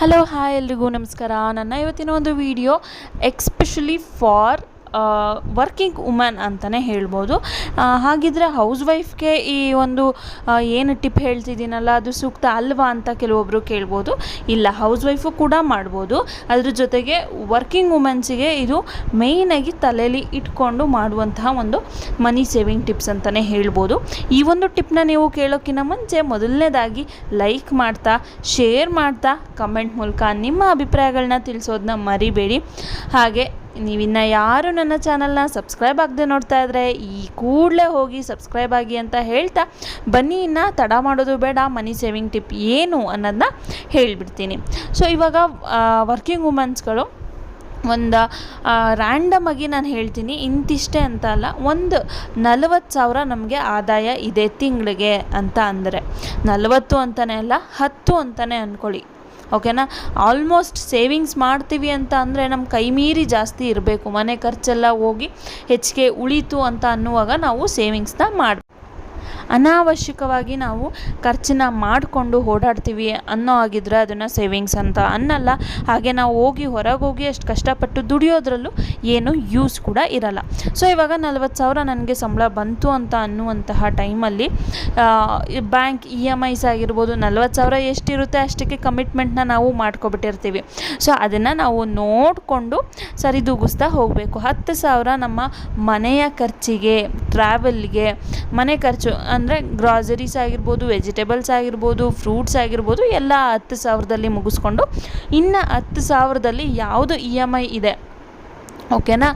Hello hi ಎಲ್ರಿಗೂ ನಮಸ್ಕಾರ. ನನ್ನ ಇವತ್ತಿನ ಒಂದು video especially for working woman ಅಂತಲೇ ಹೇಳ್ಬೋದು. ಹಾಗಿದ್ರೆ ಹೌಸ್ ವೈಫ್ಗೆ ಈ ಒಂದು ಏನು ಟಿಪ್ ಹೇಳ್ತಿದ್ದೀನಲ್ಲ, ಅದು ಸೂಕ್ತ ಅಲ್ವಾ ಅಂತ ಕೆಲವೊಬ್ಬರು ಕೇಳ್ಬೋದು. ಇಲ್ಲ ಹೌಸ್ ವೈಫು ಕೂಡ ಮಾಡ್ಬೋದು. ಅದ್ರ ಜೊತೆಗೆ ವರ್ಕಿಂಗ್ ವುಮೆನ್ಸಿಗೆ ಇದು ಮೇಯ್ನಾಗಿ ತಲೆಯಲ್ಲಿ ಇಟ್ಕೊಂಡು ಮಾಡುವಂತಹ ಒಂದು ಮನಿ ಸೇವಿಂಗ್ ಟಿಪ್ಸ್ ಅಂತಲೇ ಹೇಳ್ಬೋದು. ಈ ಒಂದು ಟಿಪ್ನ ನೀವು ಕೇಳೋಕ್ಕಿಂತ ಮುಂಚೆ ಮೊದಲನೇದಾಗಿ ಲೈಕ್ ಮಾಡ್ತಾ ಶೇರ್ ಮಾಡ್ತಾ ಕಮೆಂಟ್ ಮೂಲಕ ನಿಮ್ಮ ಅಭಿಪ್ರಾಯಗಳನ್ನ ತಿಳಿಸೋದನ್ನ ಮರಿಬೇಡಿ. ಹಾಗೆ ನೀವಿನ್ನು ಯಾರು ನನ್ನ ಚಾನಲ್ನ ಸಬ್ಸ್ಕ್ರೈಬ್ ಆಗದೆ ನೋಡ್ತಾ ಇದ್ದರೆ ಈ ಕೂಡಲೇ ಹೋಗಿ ಸಬ್ಸ್ಕ್ರೈಬ್ ಆಗಿ ಅಂತ ಹೇಳ್ತಾ ಬನ್ನಿ, ಇನ್ನು ತಡ ಮಾಡೋದು ಬೇಡ, ಮನಿ ಸೇವಿಂಗ್ ಟಿಪ್ ಏನು ಅನ್ನೋದನ್ನ ಹೇಳಿಬಿಡ್ತೀನಿ. ಸೊ ಇವಾಗ ವರ್ಕಿಂಗ್ ವುಮೆನ್ಸ್ಗಳು ಒಂದು ರ್ಯಾಂಡಮ್ ಆಗಿ ನಾನು ಹೇಳ್ತೀನಿ. ಇಂತಿಷ್ಟೇ ಅಂತ ಅಲ್ಲ, ಒಂದು ನಲವತ್ತು ಸಾವಿರ ನಮಗೆ ಆದಾಯ ಇದೆ ತಿಂಗಳಿಗೆ ಅಂತ ಅಂದರೆ. ನಲವತ್ತು ಅಂತಲೇ ಅಲ್ಲ, ಹತ್ತು ಅಂತಲೇ ಅಂದ್ಕೊಳ್ಳಿ ಓಕೆನಾ? ಆಲ್ಮೋಸ್ಟ್ ಸೇವಿಂಗ್ಸ್ ಮಾಡ್ತೀವಿ ಅಂತ ಅಂದರೆ ನಮ್ಮ ಕೈ ಮೀರಿ ಜಾಸ್ತಿ ಇರಬೇಕು. ಮನೆ ಖರ್ಚೆಲ್ಲ ಹೋಗಿ ಹೆಚ್ಚಿಗೆ ಉಳಿತು ಅಂತ ಅನ್ನುವಾಗ ನಾವು ಸೇವಿಂಗ್ಸ್ನ ಮಾಡಿ ಅನಾವಶ್ಯಕವಾಗಿ ನಾವು ಖರ್ಚನ್ನ ಮಾಡಿಕೊಂಡು ಓಡಾಡ್ತೀವಿ ಅನ್ನೋ ಆಗಿದ್ರೆ ಅದನ್ನು ಸೇವಿಂಗ್ಸ್ ಅಂತ ಅನ್ನಲ್ಲ. ಹಾಗೆ ನಾವು ಹೋಗಿ ಹೊರಗೆ ಹೋಗಿ ಅಷ್ಟು ಕಷ್ಟಪಟ್ಟು ದುಡಿಯೋದ್ರಲ್ಲೂ ಏನು ಯೂಸ್ ಕೂಡ ಇರಲ್ಲ. ಸೊ ಇವಾಗ ನಲ್ವತ್ತು ಸಾವಿರ ನನಗೆ ಸಂಬಳ ಬಂತು ಅಂತ ಅನ್ನುವಂತಹ ಟೈಮಲ್ಲಿ ಬ್ಯಾಂಕ್ ಇ ಎಂ ಐಸ್ ಆಗಿರ್ಬೋದು ನಲ್ವತ್ತು ಸಾವಿರ ಎಷ್ಟಿರುತ್ತೆ ಅಷ್ಟಕ್ಕೆ ಕಮಿಟ್ಮೆಂಟ್ನ ನಾವು ಮಾಡ್ಕೊಬಿಟ್ಟಿರ್ತೀವಿ. ಸೊ ಅದನ್ನು ನಾವು ನೋಡಿಕೊಂಡು ಸರಿದೂಗಿಸ್ತಾ ಹೋಗಬೇಕು. ಹತ್ತು ಸಾವಿರ ನಮ್ಮ ಮನೆಯ ಖರ್ಚಿಗೆ ಟ್ರಾವೆಲ್ಗೆ ಮನೆ ಖರ್ಚು ಅಂದರೆ ಗ್ರಾಸರೀಸ್ ಆಗಿರ್ಬೋದು ವೆಜಿಟೇಬಲ್ಸ್ ಆಗಿರ್ಬೋದು ಫ್ರೂಟ್ಸ್ ಆಗಿರ್ಬೋದು ಎಲ್ಲ ಹತ್ತು ಸಾವಿರದಲ್ಲಿ ಮುಗಿಸ್ಕೊಂಡು ಇನ್ನು ಹತ್ತು ಸಾವಿರದಲ್ಲಿ ಯಾವುದು ಇ ಎಂ ಐ ಇದೆ ಓಕೆನಾ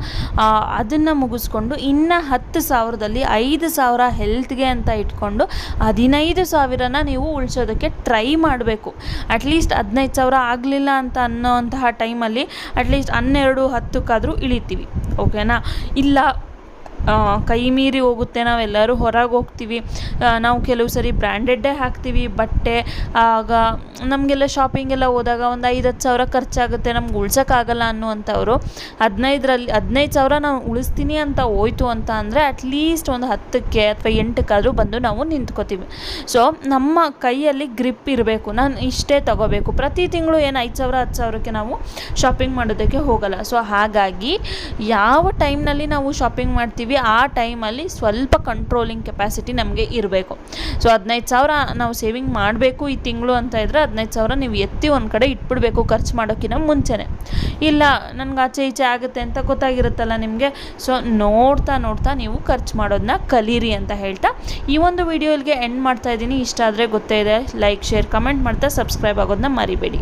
ಅದನ್ನು ಮುಗಿಸ್ಕೊಂಡು ಇನ್ನು ಹತ್ತು ಸಾವಿರದಲ್ಲಿ ಐದು ಸಾವಿರ ಹೆಲ್ತ್ಗೆ ಅಂತ ಇಟ್ಕೊಂಡು ಹದಿನೈದು ಸಾವಿರನ ನೀವು ಉಳಿಸೋದಕ್ಕೆ ಟ್ರೈ ಮಾಡಬೇಕು. ಅಟ್ಲೀಸ್ಟ್ ಹದಿನೈದು ಸಾವಿರ ಆಗಲಿಲ್ಲ ಅಂತ ಅನ್ನೋಂತಹ ಟೈಮಲ್ಲಿ ಅಟ್ಲೀಸ್ಟ್ ಹನ್ನೆರಡು ಹತ್ತಕ್ಕಾದರೂ ಇಳಿತೀವಿ ಓಕೆನಾ ಇಲ್ಲ ಕೈ ಮೀರಿ ಹೋಗುತ್ತೆ. ನಾವೆಲ್ಲರೂ ಹೊರಗೆ ಹೋಗ್ತೀವಿ. ನಾವು ಕೆಲವು ಸರಿ ಬ್ರ್ಯಾಂಡೆಡ್ಡೇ ಹಾಕ್ತೀವಿ. ಬಟ್ಟೆ, ಆಗ ನಮಗೆಲ್ಲ ಶಾಪಿಂಗೆಲ್ಲ ಹೋದಾಗ ಒಂದು ಐದು ಹತ್ತು ಸಾವಿರ ಖರ್ಚಾಗುತ್ತೆ. ನಮ್ಗೆ ಉಳ್ಸೋಕ್ಕಾಗಲ್ಲ ಅನ್ನುವಂಥವ್ರು. ಹದಿನೈದರಲ್ಲಿ, ಹದಿನೈದು ಸಾವಿರ ನಾವು ಉಳಿಸ್ತೀನಿ ಅಂತ ಹೋಯ್ತು ಅಂತ ಅಂದರೆ ಅಟ್ಲೀಸ್ಟ್ ಒಂದು ಹತ್ತಕ್ಕೆ ಅಥವಾ ಎಂಟಕ್ಕಾದರೂ ಬಂದು ನಾವು ನಿಂತ್ಕೋತೀವಿ. ಸೊ ನಮ್ಮ ಕೈಯಲ್ಲಿ ಗ್ರಿಪ್ ಇರಬೇಕು. ನಾನು ಇಷ್ಟೇ ತಗೋಬೇಕು. ಪ್ರತಿ ತಿಂಗಳು ಏನು ಐದು ಸಾವಿರ, ಹತ್ತು ಸಾವಿರಕ್ಕೆ ನಾವು ಶಾಪಿಂಗ್ ಮಾಡೋದಕ್ಕೆ ಹೋಗಲ್ಲ. ಸೊ ಹಾಗಾಗಿ ಯಾವ ಟೈಮ್ನಲ್ಲಿ ನಾವು ಶಾಪಿಂಗ್ ಮಾಡ್ತೀವಿ ಆ ಟೈಮಲ್ಲಿ ಸ್ವಲ್ಪ ಕಂಟ್ರೋಲಿಂಗ್ ಕೆಪಾಸಿಟಿ ನಮಗೆ ಇರಬೇಕು. ಸೊ ಹದಿನೈದು ಸಾವಿರ ನಾವು ಸೇವಿಂಗ್ ಮಾಡಬೇಕು ಈ ತಿಂಗಳು ಅಂತ ಇದ್ದರೆ ಹದಿನೈದು ಸಾವಿರ ನೀವು ಎತ್ತಿ ಒಂದು ಕಡೆ ಇಟ್ಬಿಡಬೇಕು ಖರ್ಚು ಮಾಡೋಕ್ಕಿಂತ ಮುಂಚೆನೇ. ಇಲ್ಲ, ನನಗೆ ಆಚೆ ಈಚೆ ಆಗುತ್ತೆ ಅಂತ ಗೊತ್ತಾಗಿರುತ್ತಲ್ಲ ನಿಮಗೆ. ಸೊ ನೋಡ್ತಾ ನೋಡ್ತಾ ನೀವು ಖರ್ಚು ಮಾಡೋದನ್ನ ಕಲೀರಿ ಅಂತ ಹೇಳ್ತಾ ಈ ಒಂದು ವಿಡಿಯೋ ಇಲ್ಲಿಗೆ ಎಂಡ್ ಮಾಡ್ತಾ ಇದ್ದೀನಿ. ಇಷ್ಟ ಆದರೆ ಗೊತ್ತೇ ಇದೆ. ಲೈಕ್ ಶೇರ್ ಕಮೆಂಟ್ ಮಾಡ್ತಾ ಸಬ್ಸ್ಕ್ರೈಬ್ ಆಗೋದನ್ನ ಮರಿಬೇಡಿ.